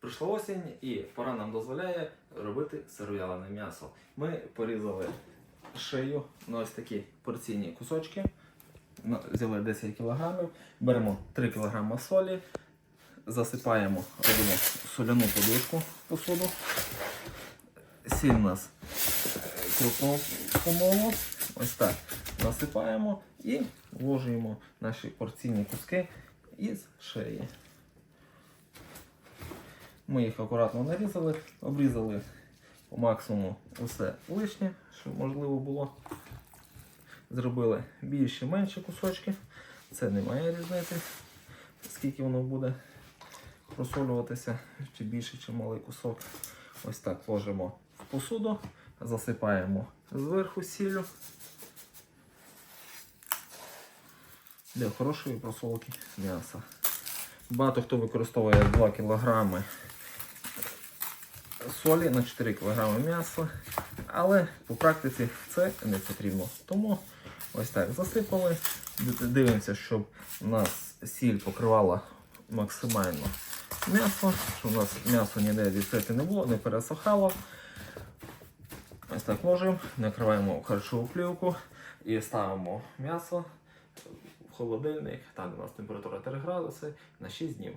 Прийшла осінь і пора нам дозволяє робити сиров'ялене м'ясо. Ми порізали шию на ось такі порційні кусочки. Взяли 10 кг, беремо 3 кг солі, засипаємо, робимо соляну подушку посуду. Сіль у нас крупного помолу. Ось так насипаємо і вложуємо наші порційні куски із шиї. Ми їх акуратно нарізали, обрізали по максимуму усе лишнє, що можливо було. Зробили більші менші кусочки. Це не має різниці, скільки воно буде просолюватися, чи більший, чи малий кусок. Ось так ложимо в посуду, засипаємо зверху сіллю для хорошої просолки м'яса. Багато хто використовує 2 кг солі на 4 кг м'яса, але по практиці це не потрібно. Тому ось так засипали. Дивимося, щоб у нас сіль покривала максимально м'ясо, щоб у нас м'ясо ніде відкрите не було, не пересохало. Ось так ложимо, накриваємо харчову плівку і ставимо м'ясо в холодильник. Там у нас температура 3 градуси на 6 днів.